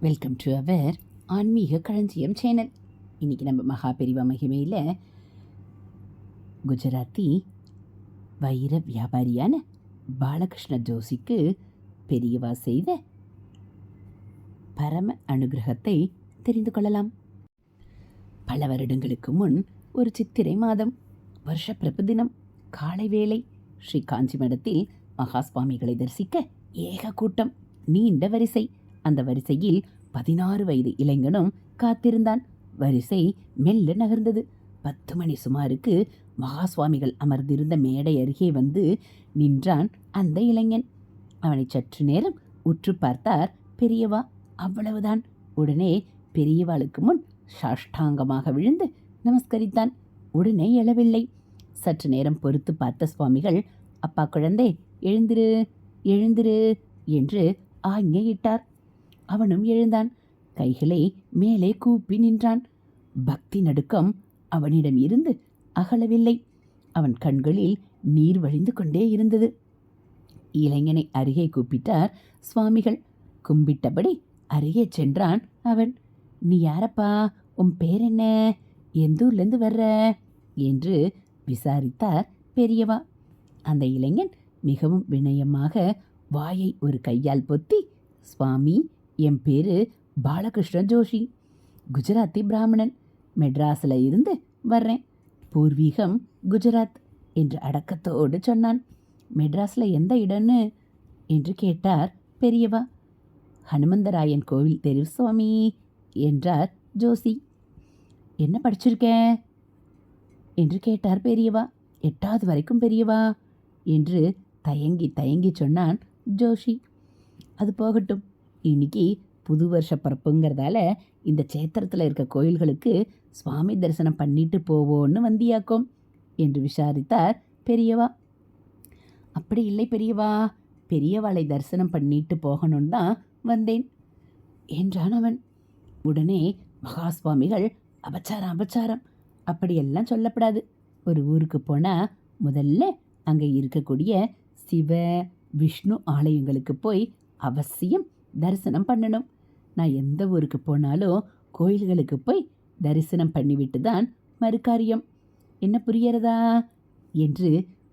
Welcome to our ஆன்மீக களஞ்சியம் channel இன்றைக்கி நம்ம மகா பெரிவா மகிமையில் குஜராத்தி வைர வியாபாரியான பாலகிருஷ்ண ஜோஷிக்கு பெரியவா செய்த பரம அனுகிரகத்தை தெரிந்து கொள்ளலாம். பல வருடங்களுக்கு முன் ஒரு சித்திரை மாதம் வருஷப்பிரபு தினம் காலை வேளை ஸ்ரீ காஞ்சி மடத்தில் மகாஸ்வாமிகளை தரிசிக்க ஏக கூட்டம் நீண்ட வரிசை அந்த வரிசையில் பதினாறு வயது இளைஞனும் காத்திருந்தான். வரிசை மெல்ல நகர்ந்தது. பத்து மணி சுமாருக்கு மகாசுவாமிகள் அமர்ந்திருந்த மேடை அருகே வந்து நின்றான் அந்த இளைஞன். அவனை சற்று நேரம் உற்று பார்த்தார் பெரியவா அவ்வளவுதான். உடனே பெரியவாளுக்கு முன் சாஷ்டாங்கமாக விழுந்து நமஸ்கரித்தான். உடனே எழவில்லை. சற்று நேரம் பொறுத்து பார்த்த சுவாமிகள் அப்பா குழந்தை எழுந்திரு எழுந்திரு என்று ஆజ్ఞயிட்டார் அவனும் எழுந்தான். கைகளை மேலே கூப்பி நின்றான். பக்தி நடுக்கம் அவனிடம் இருந்து அகலவில்லை. அவன் கண்களில் நீர் வழிந்து கொண்டே இருந்தது. இளைஞனை அருகே கூப்பிட்டார் சுவாமிகள். கும்பிட்டபடி அருகே சென்றான் அவன். நீ யாரப்பா? உன் பேர் என்ன? எந்த ஊர்லேருந்து வர்ற? என்று விசாரித்தார் பெரியவா. அந்த இளைஞன் மிகவும் வினயமாக வாயை ஒரு கையால் பொத்தி சுவாமி என் பேர் பாலகிருஷ்ண ஜோஷி. குஜராத்தி பிராமணன். மெட்ராஸில் இருந்து வர்றேன். பூர்வீகம் குஜராத் என்று அடக்கத்தோடு சொன்னான். மெட்ராஸில் எந்த இடம்னு? என்று கேட்டார் பெரியவா. ஹனுமந்தராயன் கோவில் தெரு சுவாமி என்றார் ஜோசி என்ன படிச்சிருக்க? என்று கேட்டார் பெரியவா. எட்டாவது வரைக்கும் பெரியவா என்று தயங்கி தயங்கி சொன்னான் ஜோஷி. அது போகட்டும். இன்னைக்கு புது வருஷ பிறப்புங்கிறதால இந்த சேத்திரத்தில் இருக்க கோயில்களுக்கு சுவாமி தரிசனம் பண்ணிட்டு போவோன்னு வந்தியாக்கும் என்று விசாரித்தார் பெரியவா. அப்படி இல்லை பெரியவா பெரியவாளை தரிசனம் பண்ணிட்டு போகணும்னு தான் வந்தேன் என்றான் அவன். உடனே மகா சுவாமிகள் அபச்சாரம் அபச்சாரம் அப்படியெல்லாம் சொல்லப்படாது. ஒரு ஊருக்கு போனால் முதல்ல அங்கே இருக்கக்கூடிய சிவ விஷ்ணு ஆலயங்களுக்கு போய் அவசியம் தரிசனம் பண்ணணும். நான் எந்த ஊருக்கு போனாலும் கோயில்களுக்கு போய் தரிசனம் பண்ணிவிட்டு தான் மறுகாரியம் என்ன புரியறதா? என்று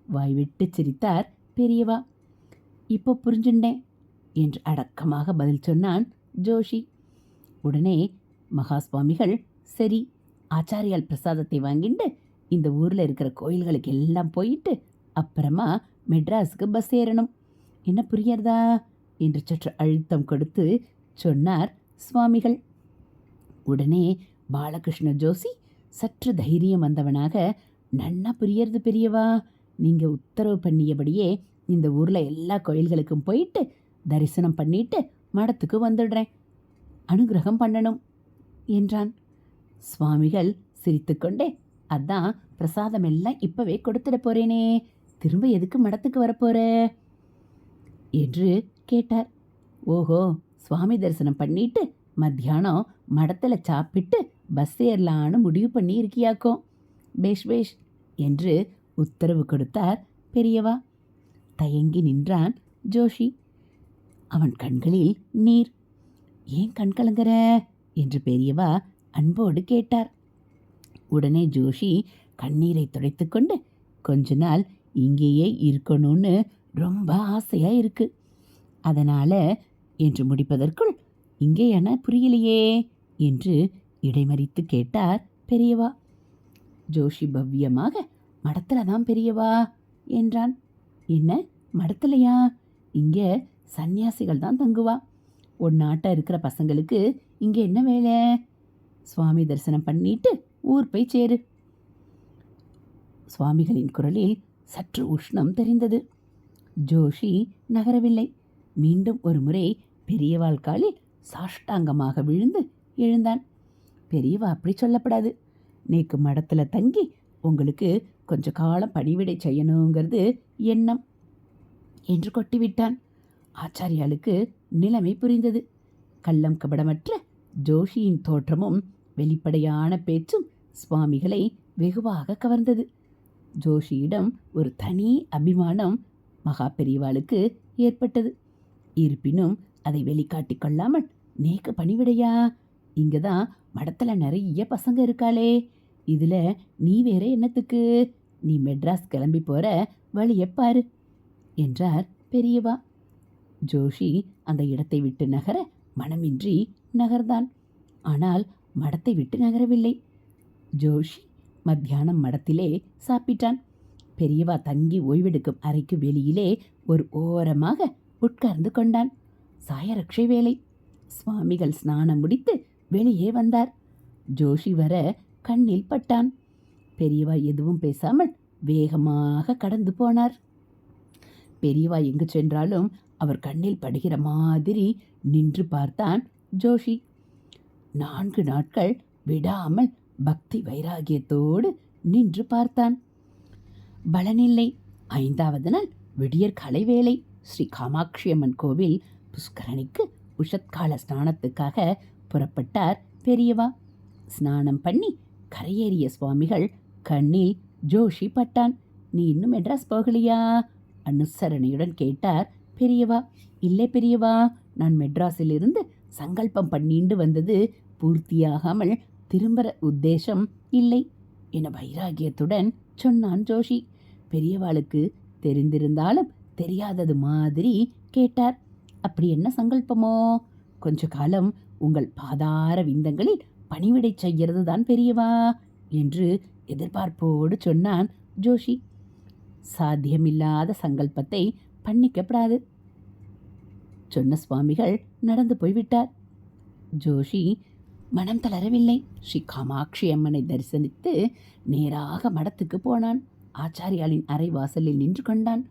வாய்விட்டு சிரித்தார் பெரியவா. இப்போ புரிஞ்சுண்டேன் என்று அடக்கமாக பதில் சொன்னான் ஜோஷி. உடனே மகா சுவாமிகள் சரி ஆச்சாரியால் பிரசாதத்தை வாங்கிட்டு இந்த ஊரில் இருக்கிற கோயில்களுக்கு எல்லாம் போயிட்டு அப்புறமா மெட்ராஸுக்கு பஸ் ஏறணும். என்ன புரியறதா? என்று சற்று அழுத்தம் கொடுத்து சொன்னார் சுவாமிகள். உடனே பாலகிருஷ்ண ஜோசி சற்று தைரியம் வந்தவனாக நன்னா புரியறது பெரியவா நீங்கள் உத்தரவு பண்ணியபடியே இந்த ஊரில் எல்லா கோயில்களுக்கும் போயிட்டு தரிசனம் பண்ணிட்டு மடத்துக்கு வந்துடுறேன். அனுகிரகம் பண்ணணும் என்றான். சுவாமிகள் சிரித்துக்கொண்டே அதான் பிரசாதம் எல்லாம் இப்பவே கொடுத்துட போறேனே திரும்ப எதுக்கு மடத்துக்கு வரப்போற என்று கேட்டார். ஓஹோ சுவாமி தரிசனம் பண்ணிட்டு மத்தியானம் மடத்தில் சாப்பிட்டு பஸ் ஏறலான்னு முடிவு பண்ணி இருக்கியாக்கும் பேஷ் பேஷ் என்று உத்தரவு கொடுத்தார் பெரியவா. தயங்கி நின்றான் ஜோஷி. அவன் கண்களில் நீர். ஏன் கண் கலங்குற? என்று பெரியவா அன்போடு கேட்டார். உடனே ஜோஷி கண்ணீரை துடைத்துக்கொண்டு கொஞ்ச நாள் இங்கேயே இருக்கணும்னு ரொம்ப ஆசையாக இருக்குது அதனால் என்று முடிப்பதற்குள் இங்கே என புரியலையே என்று இடைமறித்து கேட்டார் பெரியவா. ஜோஷி பவ்யமாக மடத்தில் தான் பெரியவா என்றான். என்ன மடத்துலையா? இங்கே சந்நியாசிகள் தான் தங்குவா. ஒன்னாட்ட இருக்கிற பசங்களுக்கு இங்கே என்ன வேலை? சுவாமி தரிசனம் பண்ணிட்டு ஊர் போய் சேரு. சுவாமிகளின் குரலில் சற்று உஷ்ணம் தெரிந்தது. ஜோஷி நகரவில்லை. மீண்டும் ஒரு முறை பெரியவாள் காலில் சாஷ்டாங்கமாக விழுந்து எழுந்தான். பெரியவா அப்படி சொல்லப்படாது. நேக்கு மடத்தில் தங்கி உங்களுக்கு கொஞ்ச காலம் பணிவிடை செய்யணுங்கிறது எண்ணம் என்று கொட்டிவிட்டான். ஆச்சாரியாளுக்கு நிலைமை புரிந்தது. கள்ளம் கபடமற்ற ஜோஷியின் தோற்றமும் வெளிப்படையான பேச்சும் சுவாமிகளை வெகுவாக கவர்ந்தது. ஜோஷியிடம் ஒரு தனி அபிமானம் மகா பெரியவாளுக்கு ஏற்பட்டது. இருப்பினும் அதை வெளிக்காட்டி கொள்ளாமல் நேக்கு பணிவிடையா? இங்கே தான் மடத்தில் நிறைய பசங்க இருக்காளே. இதில் நீ வேற என்னத்துக்கு? நீ மெட்ராஸ் கிளம்பி போகிற வழியை பாரு என்றார் பெரியவா. ஜோஷி அந்த இடத்தை விட்டு நகர மனமின்றி நகர்ந்தான். ஆனால் மடத்தை விட்டு நகரவில்லை. ஜோஷி மத்தியானம் மடத்திலே சாப்பிட்டான். பெரியவா தங்கி ஓய்வெடுக்கும் அறைக்கு வெளியிலே ஒரு ஓரமாக உட்கார்ந்து கொண்டான். சாயரக்ஷை வேலை. சுவாமிகள் ஸ்நானம் முடித்து வெளியே வந்தார். ஜோஷி வர கண்ணில் பட்டான். பெரியவா எதுவும் பேசாமல் வேகமாக கடந்து போனார். பெரியவா எங்கு சென்றாலும் அவர் கண்ணில் படுகிற மாதிரி நின்று பார்த்தான் ஜோஷி. நான்கு நாட்கள் விடாமல் பக்தி வைராகியத்தோடு நின்று பார்த்தான். பலனில்லை. ஐந்தாவது நாள் விடியற் கலை வேலை. ஸ்ரீ காமாட்சி அம்மன் கோவில் புஷ்கரணிக்கு உஷத்கால ஸ்நானத்துக்காக புறப்பட்டார். பெரியவா ஸ்நானம் பண்ணி கரையேறிய சுவாமிகள் கண்ணில் ஜோஷி பட்டான். நீ இன்னும் மெட்ராஸ் போகலையா? அனுசரணையுடன் கேட்டார். பெரியவா இல்லை பெரியவா நான் மெட்ராஸிலிருந்து சங்கல்பம் பண்ணிண்டு வந்தது பூர்த்தியாகாமல் திரும்புற உத்தேசம் இல்லை என வைராகியத்துடன் சொன்னான் ஜோஷி. பெரியவாளுக்கு தெரிந்திருந்தாலும் தெரியாதது மாதிரி கேட்டார். அப்படி என்ன சங்கல்பமோ? கொஞ்ச காலம் உங்கள் பாதார விந்தங்களில் பணிவிடை செய்கிறது தான் பெரியவா? என்று எதிர்பார்ப்போடு சொன்னான் ஜோஷி. சாத்தியமில்லாத சங்கல்பத்தை பண்ணிக்கப்படாது சொன்ன சுவாமிகள் நடந்து போய்விட்டார். ஜோஷி மனம் தளரவில்லை. ஸ்ரீ காமாட்சி அம்மனை தரிசனித்து நேராக மடத்துக்கு போனான். ஆச்சாரியாளின் அறை வாசலில் நின்று கொண்டான்.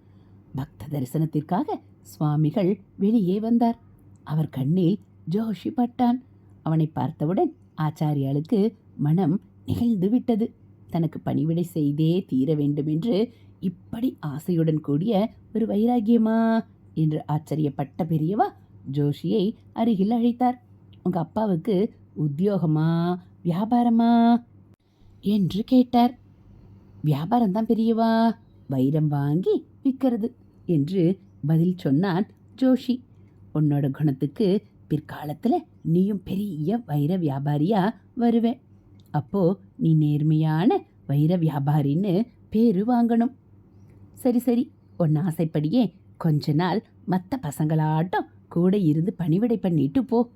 பக்த தரிசனத்திற்காக சுவாமிகள் வெளியே வந்தார். அவர் கண்ணில் ஜோஷி பட்டான் அவனை பார்த்தவுடன் ஆச்சாரியாளுக்கு மனம் நிகழ்ந்து விட்டது. தனக்கு பணிவிடை செய்தே தீர வேண்டும் என்று இப்படி ஆசையுடன் கூடிய ஒரு வைராகியமா? என்று ஆச்சரியப்பட்ட பெரியவா ஜோஷியை அருகில் அழைத்தார். உங்க அப்பாவுக்கு உத்தியோகமா? வியாபாரமா? என்று கேட்டார். வியாபாரம் தான் பெரியவா. வைரம் வாங்கி விற்கிறது. என்று பதில் சொன்னான் ஜோஷி. உன்னோட குணத்துக்கு பிற்காலத்தில் நீயும் பெரிய வைர வியாபாரியாக வருவே. அப்போது நீ நேர்மையான வைர வியாபாரின்னு பேரு வாங்கணும். சரி சரி. உன் ஆசைப்படியே கொஞ்ச நாள் மற்ற பசங்களாட்டம் கூட இருந்து பணிவிடை பண்ணிட்டு போ.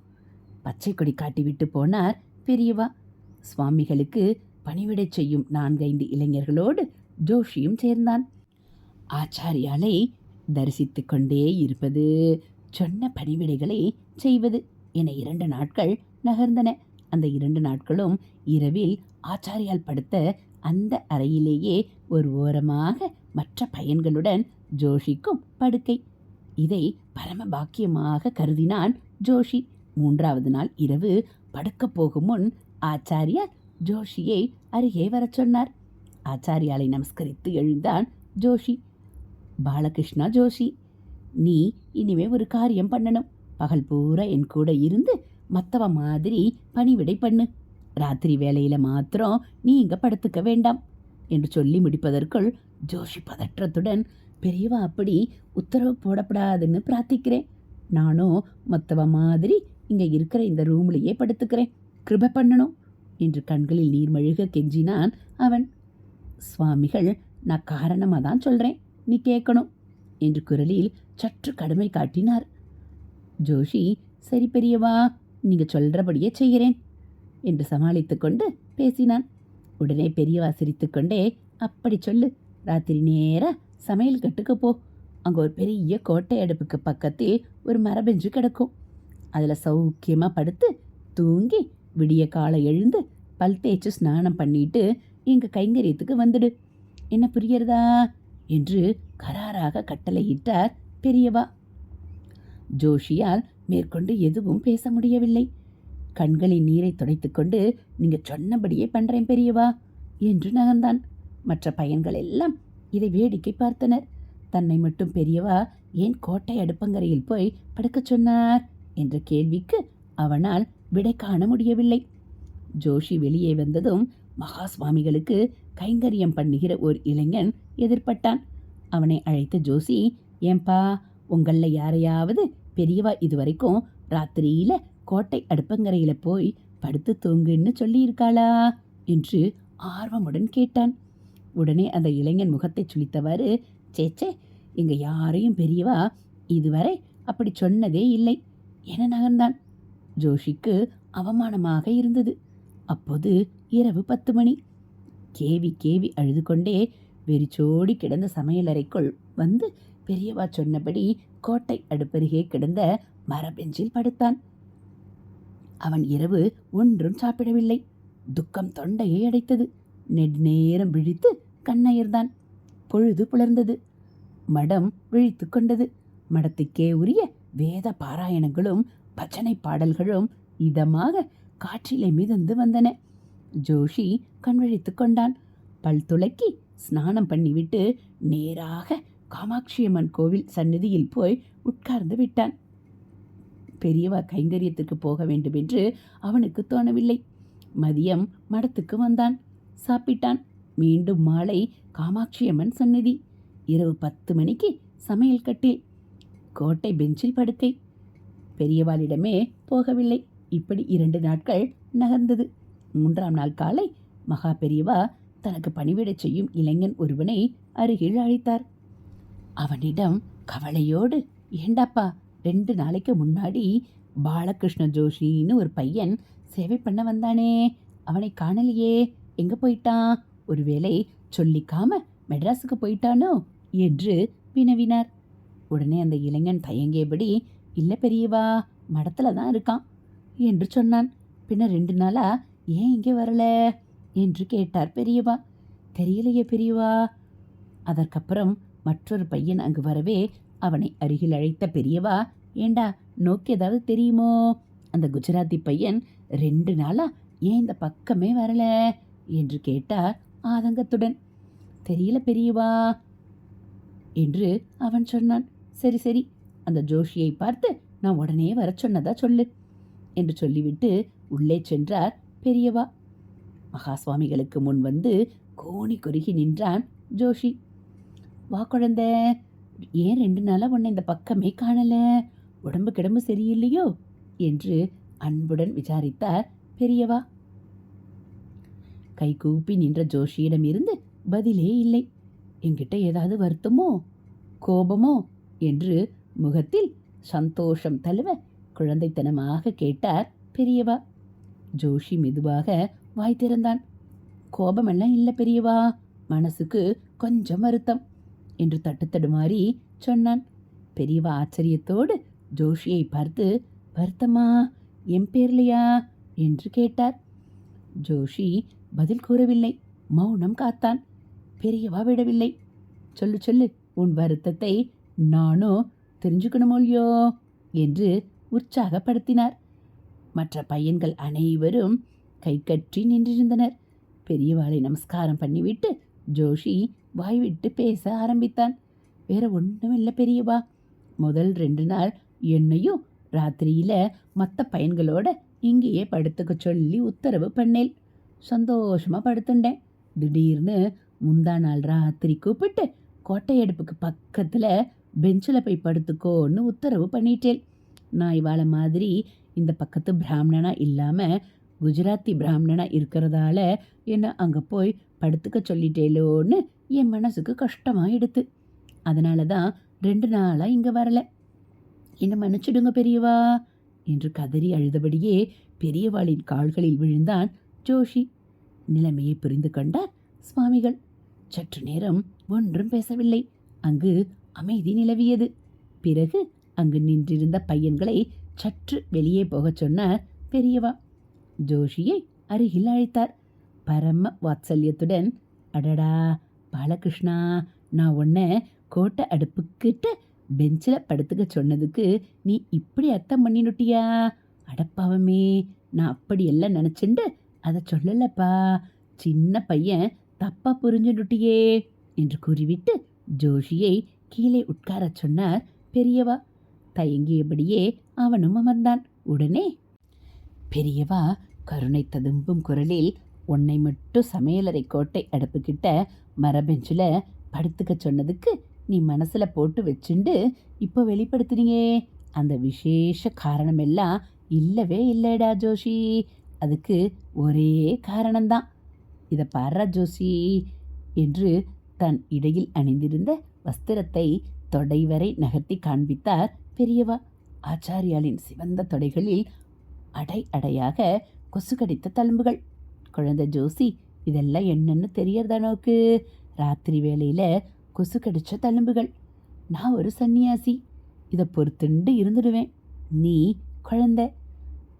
பச்சை கொடி காட்டி விட்டு போனார் பெரியவா. சுவாமிகளுக்கு பணிவிடை செய்யும் நான்கைந்து இளைஞர்களோடு ஜோஷியும் சேர்ந்தான். ஆச்சாரியாலை தரிசித்து கொண்டே இருப்பது சொன்ன பணிவிடைகளை செய்வது என இரண்டு நாட்கள் நகர்ந்தன. அந்த இரண்டு நாட்களும் இரவில் ஆச்சாரியால் படுத்த அந்த அறையிலேயே ஒரு ஓரமாக மற்ற பையன்களுடன் ஜோஷிக்கும் படுக்கை. இதை பரம பாக்கியமாக கருதினான் ஜோஷி. மூன்றாவது நாள் இரவு படுக்கப் போகும் முன் ஆச்சாரியார் ஜோஷியை அருகே வரச் சொன்னார். ஆச்சாரியாலை நமஸ்கரித்து எழுந்தான் ஜோஷி. பாலகிருஷ்ணா ஜோஷி நீ இனிமே ஒரு காரியம் பண்ணணும். பகல் பூரா என் கூட இருந்து மற்றவ மாதிரி பணிவிடை பண்ணு. ராத்திரி வேலையில் மாத்திரம் நீ இங்கே படுத்துக்க வேண்டாம் என்று சொல்லி முடிப்பதற்குள் ஜோஷி பதற்றத்துடன் பெரியவா அப்படி உத்தரவு போடப்படாதுன்னு பிரார்த்திக்கிறேன். நானும் மற்றவ மாதிரி இங்கே இருக்கிற இந்த ரூம்லேயே படுத்துக்கிறேன். கிருப பண்ணணும் என்று கண்களில் நீர்மழுக கெஞ்சினான் அவன். சுவாமிகள் நான் காரணமாக தான் சொல்கிறேன் நீ கேட்கணும் என்று குரலில் சற்று கடுமை காட்டினார். ஜோஷி சரி பெரியவா நீங்க சொல்றபடியே செய்கிறேன் என்று சமாளித்து கொண்டு பேசினான். உடனே பெரியவா சிரித்துக்கொண்டே அப்படி சொல்லு ராத்திரி நேராக சமையல் கட்டுக்கு போ. அங்கே ஒரு பெரிய கோட்டை அடுப்புக்கு பக்கத்தில் ஒரு மரபெஞ்சு கிடக்கும். அதில் சௌக்கியமாக படுத்து தூங்கி விடிய காலை எழுந்து பல் தேய்ச்சி ஸ்நானம் பண்ணிட்டு எங்கள் கைங்கரியத்துக்கு வந்துடு. என்ன புரியறதா என்று கராராக கட்டளையிட்டார் பெரியவா. ஜோஷியால் மேற்கொண்டு எதுவும் பேச முடியவில்லை. கண்களின் நீரை துடைத்துக்கொண்டு நீங்க சொன்னபடியே பண்றேன் பெரியவா என்று நகர்ந்தான். மற்ற பையன்கள் எல்லாம் இதை வேடிக்கை பார்த்தனர். தன்னை மட்டும் பெரியவா ஏன் கோட்டை அடுப்பங்கரையில் போய் படுக்கச் சொன்னார்? என்ற கேள்விக்கு அவனால் விடை காண முடியவில்லை. ஜோஷி வெளியே வந்ததும் மகா சுவாமிகளுக்கு கைங்கரியம் பண்ணுகிற ஒரு இளைஞன் எதிர்பட்டான். அவனை அழைத்த ஜோசி ஏன்பா உங்களில் யாரையாவது பெரியவா இதுவரைக்கும் ராத்திரியில் கோட்டை அடுப்பங்கரையில் போய் படுத்து தூங்குன்னு சொல்லியிருக்காளா? என்று ஆர்வமுடன் கேட்டான். உடனே அந்த இளைஞன் முகத்தை சுழித்தவாறு சேச்சே எங்கள் யாரையும் பெரியவா இதுவரை அப்படி சொன்னதே இல்லை. என நகர்ந்தான். ஜோஷிக்கு அவமானமாக இருந்தது. அப்போது இரவு பத்து மணி. கேவி கேவி அழுது கொண்டே வெறிச்சோடி கிடந்த சமையலறைக்குள் வந்து பெரியவா சொன்னபடி கோட்டை அடுப்பருகே கிடந்த மரபெஞ்சில் படுத்தான். அவன் இரவு ஒன்றும் சாப்பிடவில்லை. துக்கம் தொண்டையை அடைத்தது. நெடுநேரம் விழித்து கண்ணயர்தான் பொழுது புலர்ந்தது. மடம் விழித்து கொண்டது. மடத்துக்கே உரிய வேத பாராயணங்களும் பஜனை பாடல்களும் இதமாக காற்றிலே மிதந்து வந்தன. ஜோஷி கண்விழித்து கொண்டான். பல் துளக்கி ஸ்நானம் பண்ணிவிட்டு நேராக காமாட்சியம்மன் கோவில் சந்நிதியில் போய் உட்கார்ந்து விட்டான். பெரியவா கைங்கரியத்துக்கு போக வேண்டும் என்று அவனுக்கு தோணவில்லை. மதியம் மடத்துக்கு வந்தான். சாப்பிட்டான். மீண்டும் மாலை காமாட்சியம்மன் சந்நிதி. இரவு பத்து மணிக்கு சமையல் கட்டில். கோட்டை பெஞ்சில் படுக்கை. பெரியவாளிடமே போகவில்லை. இப்படி இரண்டு நாட்கள் நகர்ந்தது. மூன்றாம் நாள் காலை மகா பெரியவா தனக்கு பணிவிடச் செய்யும் இளைஞன் ஒருவனை அருகில் அழைத்தார். அவனிடம் கவலையோடு ஏண்டாப்பா ரெண்டு நாளைக்கு முன்னாடி பாலகிருஷ்ண ஜோஷின்னு ஒரு பையன் சேவை பண்ண வந்தானே அவனை காணலையே எங்க போயிட்டான் ஒருவேளை சொல்லிக்காம மெட்ராஸுக்கு போயிட்டானோ? என்று வினவினார். உடனே அந்த இளைஞன் தயங்கியபடி இல்லை பெரியவா மடத்தில் தான் இருக்கான் என்று சொன்னான். பின்ன ரெண்டு நாளாக ஏன் இங்கே வரல? என்று கேட்டார் பெரியவா. தெரியலையே பெரியவா. அதற்கப்புறம் மற்றொரு பையன் அங்கு வரவே அவனை அருகில் அழைத்த பெரியவா ஏண்டா நோக்கி ஏதாவது தெரியுமோ? அந்த குஜராத்தி பையன் ரெண்டு நாளா ஏன் இந்த பக்கமே வரல? என்று கேட்டார் ஆதங்கத்துடன். தெரியல பெரியவா என்று அவன் சொன்னான். சரி சரி அந்த ஜோஷியை பார்த்து நான் உடனே வர சொன்னதா சொல்லு என்று சொல்லிவிட்டு உள்ளே சென்றார் பெரியவா. மகா சுவாமிகளுக்கு முன் வந்து கோணி குறுகி நின்றான் ஜோஷி. வா குழந்தை ஏன் ரெண்டு நாளாக உன்னை இந்த பக்கமே காணல? உடம்பு கிடம்பு சரியில்லையோ? என்று அன்புடன் விசாரித்தார் பெரியவா. கை கூப்பி நின்ற ஜோஷியிடம் இருந்து பதிலே இல்லை. என்கிட்ட ஏதாவது வருத்தமோ கோபமோ? என்று முகத்தில் சந்தோஷம் தழுவ குழந்தைத்தனமாக கேட்டார் பெரியவா. ஜோஷி மெதுவாக வாய் திறந்தான் கோபமெல்லாம் இல்லை பெரியவா. மனசுக்கு கொஞ்சம் வருத்தம் என்று தட்டுத்தடுமாறி சொன்னான். பெரியவா ஆச்சரியத்தோடு ஜோஷியை பார்த்து வருத்தமா? என் பேர்லையா? என்று கேட்டார். ஜோஷி பதில் கூறவில்லை. மௌனம் காத்தான். பெரியவா விடவில்லை. சொல்லு சொல்லு. உன் வருத்தத்தை நானும் தெரிஞ்சுக்கணுமோ இல்லையோ என்று உற்சாகப்படுத்தினார். மற்ற பையன்கள் அனைவரும் கை நின்றிருந்தனர். பெரியவாளை நமஸ்காரம் பண்ணிவிட்டு ஜோஷி வாய்விட்டு பேச ஆரம்பித்தான். வேற ஒன்றும் இல்லை பெரியவா முதல் ரெண்டு நாள் என்னையும் ராத்திரியில் மற்ற பையன்களோட இங்கேயே படுத்துக்க சொல்லி உத்தரவு பண்ணேன் சந்தோஷமாக படுத்துண்டேன். திடீர்னு முந்தா நாள் ராத்திரி கூப்பிட்டு கோட்டை அடுப்புக்கு பக்கத்தில் பெஞ்சில் போய் படுத்துக்கோன்னு உத்தரவு பண்ணிட்டேன் நான் இவாளை மாதிரி இந்த பக்கத்து பிராமணனாக இல்லாமல் குஜராத்தி பிராமணனாக இருக்கிறதால என்ன அங்கே போய் படுத்துக்க சொல்லிட்டேலோன்னு என் மனசுக்கு கஷ்டமாயிடுத்து அதனால தான் ரெண்டு நாளாக இங்கே வரல. என்ன மன்னிச்சிடுங்க பெரியவா என்று கதறி அழுதபடியே பெரியவாளின் கால்களில் விழுந்தான் ஜோஷி. நிலைமையை புரிந்து கொண்டார் சுவாமிகள். சற்று நேரம் ஒன்றும் பேசவில்லை. அங்கு அமைதி நிலவியது. பிறகு அங்கு நின்றிருந்த பையன்களை சற்று வெளியே போகச் சொன்னார் பெரியவா. ஜோஷியை அருகில் அழைத்தார். பரம வாத்சல்யத்துடன் அடடா பாலகிருஷ்ணா நான் உன்னை கோட்டை அடுப்புக்கிட்ட பெஞ்சில் படுத்துக்க சொன்னதுக்கு நீ இப்படி அர்த்தம் பண்ணினுட்டியா? அடப்பாவமே நான் அப்படியெல்லாம் நினச்சிண்டு அதை சொல்லலப்பா. சின்ன பையன் தப்பாக புரிஞ்சுடுட்டியே என்று கூறிவிட்டு ஜோஷியை கீழே உட்காரச் சொன்னார் பெரியவா. தயங்கியபடியே அவனும் அமர்ந்தான். உடனே பெரியவா கருணை ததும்பும் குரலில் உன்னை மட்டும் சமையலறை கோட்டை அடுப்புக்கிட்ட மரபெஞ்சில் படுத்துக்க சொன்னதுக்கு நீ மனசில் போட்டு வச்சுண்டு இப்போ வெளிப்படுத்துனீங்க அந்த விசேஷ காரணமெல்லாம் இல்லவே இல்லைடா ஜோஷி. அதுக்கு ஒரே காரணம்தான். இதை பாடுறா ஜோஷி என்று தன் இடையில் அணிந்திருந்த வஸ்திரத்தை தொடை வரை நகர்த்தி காண்பித்தார் பெரியவா. ஆச்சாரியாளின் சிவந்த தொடைகளில் அடை அடையாக கொசு கடித்த தழும்புகள். குழந்தை ஜோசி இதெல்லாம் என்னன்னு தெரியறதா நோக்கு? ராத்திரி வேளையில் கொசு கடித்த தழும்புகள். நான் ஒரு சன்னியாசி. இதை பொறுத்துண்டு இருந்துடுவேன். நீ குழந்தை.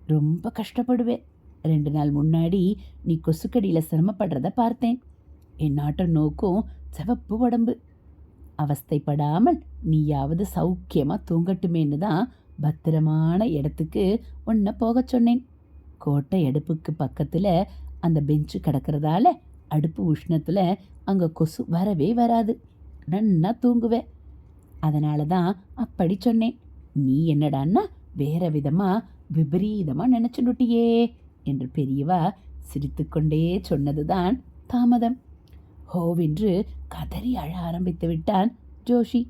ரொம்ப கஷ்டப்படுவேன் ரெண்டு நாள் முன்னாடி நீ கொசுக்கடியில் சிரமப்படுறத பார்த்தேன். என் நாட்டை நோக்கும் சிவப்பு உடம்பு. அவஸ்தைப்படாமல் நீயாவது சௌக்கியமாக தூங்கட்டுமேன்னு தான் பத்திரமான இடத்துக்கு உன்னை போகச் சொன்னேன். கோட்டை அடுப்புக்கு பக்கத்தில் அந்த பெஞ்சு கிடக்கிறதால அடுப்பு உஷ்ணத்தில் அங்கே கொசு வரவே வராது. நன்னா தூங்குவேன் அதனால தான் அப்படி சொன்னேன். நீ என்னடான்னா வேற விதமாக விபரீதமாக நினச்சுடுட்டியே என்று பெரியவா சிரித்துக்கொண்டே சொன்னதுதான் தாமதம். ஹோவென்று கதறி அழ ஆரம்பித்து விட்டான் ஜோஷி.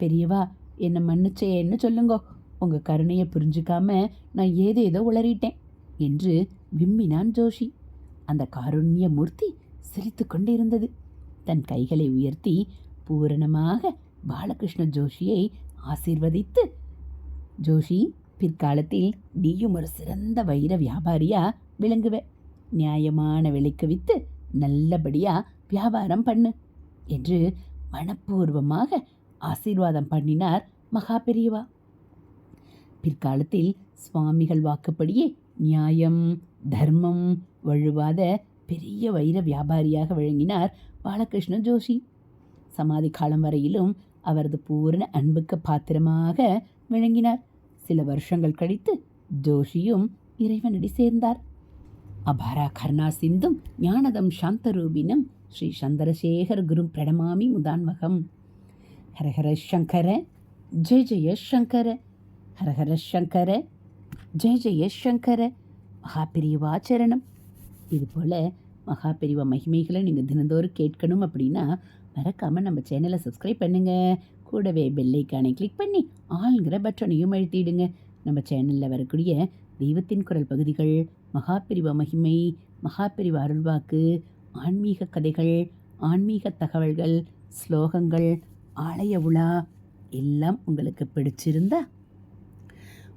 பெரியவா என்னை மன்னிச்சேன்னு சொல்லுங்கோ. உங்கள் கருணையை புரிஞ்சுக்காம நான் ஏதேதோ உளறிட்டேன். என்று விம்மினான் ஜோஷி. அந்த காருண்ய மூர்த்தி சிரித்து கொண்டிருந்தது. தன் கைகளை உயர்த்தி பூரணமாக பாலகிருஷ்ண ஜோஷியை ஆசீர்வதித்து ஜோஷி பிற்காலத்தில் நீயும் ஒரு சிறந்த வைர வியாபாரியா விளங்குவ. நியாயமான விலைக்கு வித்து நல்லபடியா வியாபாரம் பண்ணு என்று மனப்பூர்வமாக ஆசீர்வாதம் பண்ணினார் மகா பெரியவா. பிற்காலத்தில் சுவாமிகள் வாக்குப்படியே நியாயம் தர்மம் வழுவாத பெரிய வைர வியாபாரியாக விளங்கினார் பாலகிருஷ்ண ஜோஷி. சமாதி காலம் வரையிலும் அவரது பூரண அன்புக்கு பாத்திரமாக விளங்கினார். சில வருஷங்கள் கழித்து ஜோஷியும் இறைவனடி சேர்ந்தார். அபாரா கர்ணா சிந்தும் ஞானதம் சாந்தரூபினம் ஸ்ரீ சந்திரசேகர் குரும் பிரணமாமி முதான்மகம். ஹரஹர சங்கர ஜெய ஜெய சங்கர ஹரஹர சங்கர ஜெய ஜெய சங்கர மகாபிரிவாச்சரணம் இது போல் மகாபிரிவா மகிமைகளை நீங்கள் தினந்தோறும் கேட்கணும் அப்படின்னா மறக்காமல் நம்ம சேனலை சப்ஸ்கிரைப் பண்ணுங்கள் கூடவே பெல்லைக்கானை கிளிக் பண்ணி ஆளுங்கிற பட்டனையும் அழுத்திடுங்க. நம்ம சேனலில் வரக்கூடிய தெய்வத்தின் குரல் பகுதிகள் மகாபிரிவா மகிமை மகாபிரிவா அருள்வாக்கு ஆன்மீக கதைகள் ஆன்மீக தகவல்கள் ஸ்லோகங்கள் ஆலய உலா எல்லாம் உங்களுக்கு பிடிச்சிருந்தா